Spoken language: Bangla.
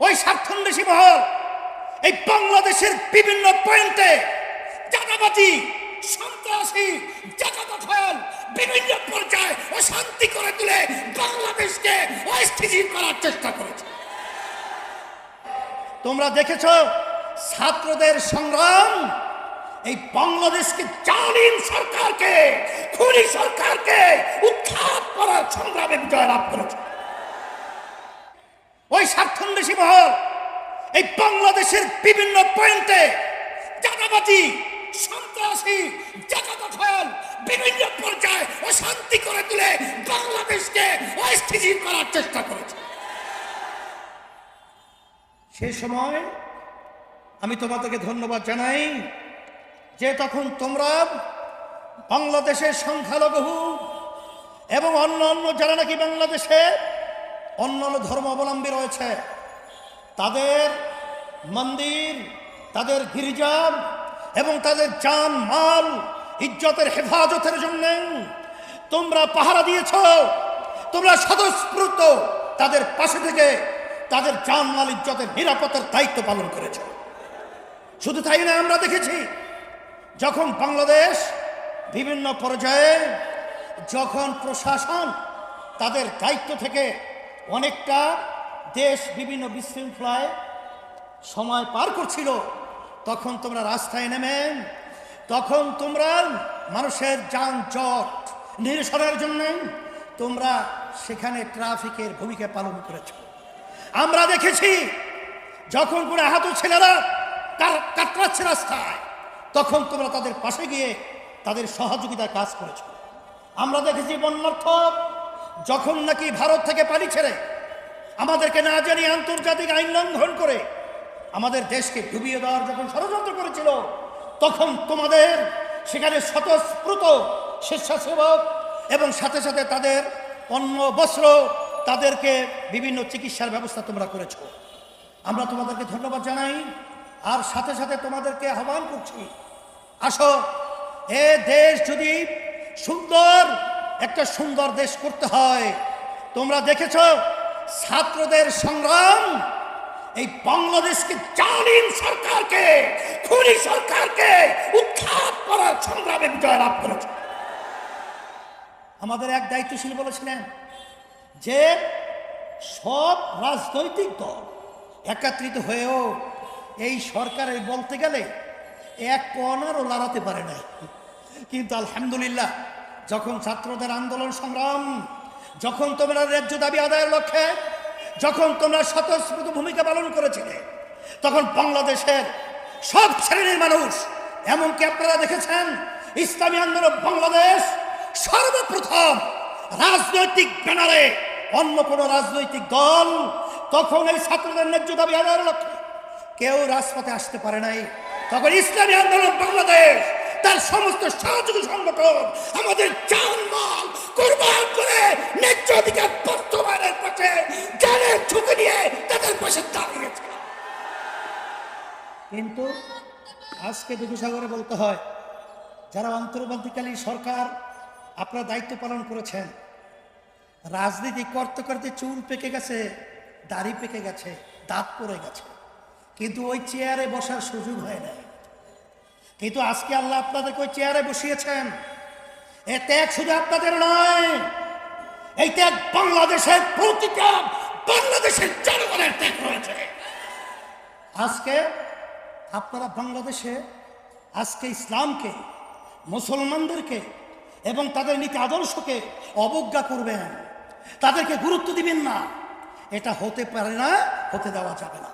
ওই স্বার্থন্বেষী মহল, এই বাংলাদেশের বিভিন্ন পয়েন্টে চাঁদাবাজি সন্ত্রাসী দখল বিভিন্ন পর্যায়ে অশান্তি করে তুলে বাংলাদেশকে অস্থিতিশীল করার চেষ্টা করেছে। তোমরা দেখেছ, ছাত্রদের সংগ্রাম, এই বাংলাদেশকে জালিম সরকারকে, খুনি সরকারকে উৎখাত করার সংগ্রামে বিজয় লাভ করেছে। ওই স্বার্থন্বেষী মহল, এই বাংলাদেশের বিভিন্ন পয়েন্টে চাঁদাবাজি, সন্ত্রাসী দখল বিভিন্ন পর্যায়ে অশান্তি করে তুলে বাংলাদেশকে অস্থিতিশীল করার চেষ্টা করেছে। সে সময় আমি তোমাদেরকে ধন্যবাদ জানাই যে তখন তোমরা বাংলাদেশের সংখ্যালঘু এবং অন্য অন্য যারা নাকি বাংলাদেশে অন্য অন্য ধর্ম অবলম্বী রয়েছে। তাদের মন্দির, তাদের গির্জা এবং তাদের জান মাল ইজ্জতের হেফাজতের জন্য তোমরা পাহারা দিয়েছ। তোমরা স্বতঃস্ফূর্ত তাদের পাশে থেকে তাদের জান মাল ইজ্জতের নিরাপত্তার দায়িত্ব পালন করেছ। শুধু তাই না আমরা দেখেছি যখন বাংলাদেশ বিভিন্ন পর্যায়ে যখন প্রশাসন তাদের দায়িত্ব থেকে অনেকটা দেশ বিভিন্ন বিশৃঙ্খলায় সময় পার করছিল। তখন তোমরা রাস্তায় নেমে তখন তোমরা মানুষের যানজট নিরসনের জন্য তোমরা সেখানে ট্রাফিকের ভূমিকা পালন করেছ। আমরা দেখেছি, যখন কোনো আহত ছেলেরা তার কাতরাচ্ছে রাস্তায়, তখন তোমরা তাদের পাশে গিয়ে তাদের সহযোগিতায় কাজ করেছ। আমরা দেখেছি বন্যার্থ যখন নাকি ভারত থেকে পানি ছেড়ে আমাদেরকে না জানিয়ে আন্তর্জাতিক আইন লঙ্ঘন করে আমাদের দেশকে ডুবিয়ে দেওয়ার যখন ষড়যন্ত্র করেছিল, তখন তোমাদের সেখানে স্বতঃস্ফূর্ত স্বেচ্ছাসেবক এবং সাথে সাথে তাদের অন্ন বস্ত্র, তাদেরকে বিভিন্ন চিকিৎসার ব্যবস্থা তোমরা করেছ। আমরা তোমাদেরকে ধন্যবাদ জানাই, আর সাথে সাথে তোমাদেরকে আহ্বান করছি, আসো, এ দেশ যদি সুন্দর একটা সুন্দর দেশ করতে হয়। তোমরা দেখেছ, ছাত্রদের সংগ্রাম এই বাংলাদেশকে জালিম সরকারকে, খুনি সরকারকে উৎখাত করার সংগ্রামে বিজয় লাভ করেছে। আমাদের এক দায়িত্বশীল বলেছিলেন যে, সব রাজনৈতিক দল একত্রিত হয়েও এই সরকারের বলতে গেলে এক কণারও লড়াতে পারে না কিন্তু আলহামদুলিল্লাহ যখন ছাত্রদের আন্দোলন সংগ্রাম, যখন তোমরা ন্যায্য দাবি আদায়ের লক্ষ্যে, যখন তোমরা স্বতঃস্ফূর্ত ভূমিকা পালন করেছিলে, তখন বাংলাদেশের সব শ্রেণির মানুষ, এমনকি আপনারা দেখেছেন, ইসলামী আন্দোলন বাংলাদেশ সর্বপ্রথম রাজনৈতিক ব্যানারে অন্য কোন রাজনৈতিক দল তখন এই ছাত্রদের ন্যায্য দাবি আদায়ের লক্ষ্যে কেউ রাজপথে আসতে পারে নাই। তখন ইসলামী আন্দোলন বাংলাদেশ তার সমস্ত সহযোগী সংগঠন আমাদের জানমাল কোরবান করে ন্যায্য অধিকার বর্তমানের পাশে জানের ঝুঁকি নিয়ে তাদের পাশে দাঁড়িয়েছে কিন্তু আজকে দুঃসাগরে বলতে হয়, যারা অন্তর্বর্তীকালীন সরকার আপনার দায়িত্ব পালন করেছেন, রাজনীতি করতে করতে চুল পেকে গেছে, দাড়ি পেকে গেছে, দাঁত পড়ে গেছে, কিন্তু ওই চেয়ারে বসার সুযোগ হয় না কিন্তু আজকে আল্লাহ আপনাদেরকে ওই চেয়ারে বসিয়েছেন। এ ত্যাগ শুধু আপনাদের নয়, এই ত্যাগ বাংলাদেশের প্রতিটা বাংলাদেশের জনগণের ত্যাগ রয়েছে। আজকে আপনারা বাংলাদেশে, আজকে ইসলামকে, মুসলমানদেরকে এবং তাদের নীতি আদর্শকে অবজ্ঞা করবেন। তাদেরকে গুরুত্ব দিবেন না। এটা হতে পারে না, হতে দেওয়া যাবে না।